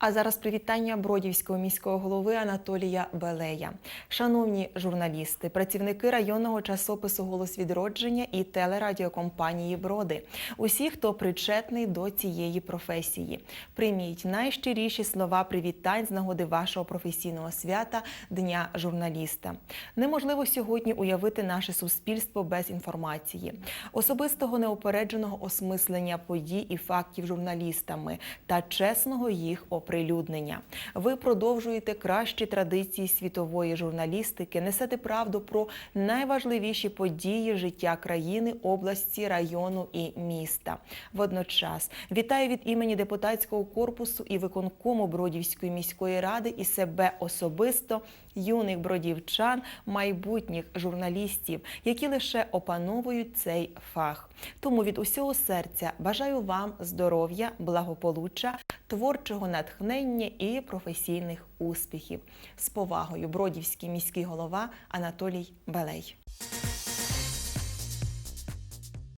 А зараз привітання бродівського міського голови Анатолія Белея. Шановні журналісти, працівники районного часопису Голос відродження і телерадіокомпанії Броди, усі, хто причетний до цієї професії, прийміть найщиріші слова привітань з нагоди вашого професійного свята Дня журналіста. Неможливо сьогодні уявити наше суспільство без інформації, особистого неупередженого осмислення подій і фактів журналістами та чесного їх оприлюднення. Ви продовжуєте кращі традиції світової журналістики, несете правду про найважливіші події життя країни, області, району і міста. Водночас вітаю від імені депутатського корпусу і виконкому Бродівської міської ради і себе особисто, юних бродівчан, майбутніх журналістів, які лише опановують цей фах. Тому від усього серця бажаю вам здоров'я, благополуччя, творчого натхнення і професійних успіхів. З повагою Бродівський міський голова Анатолій Белей.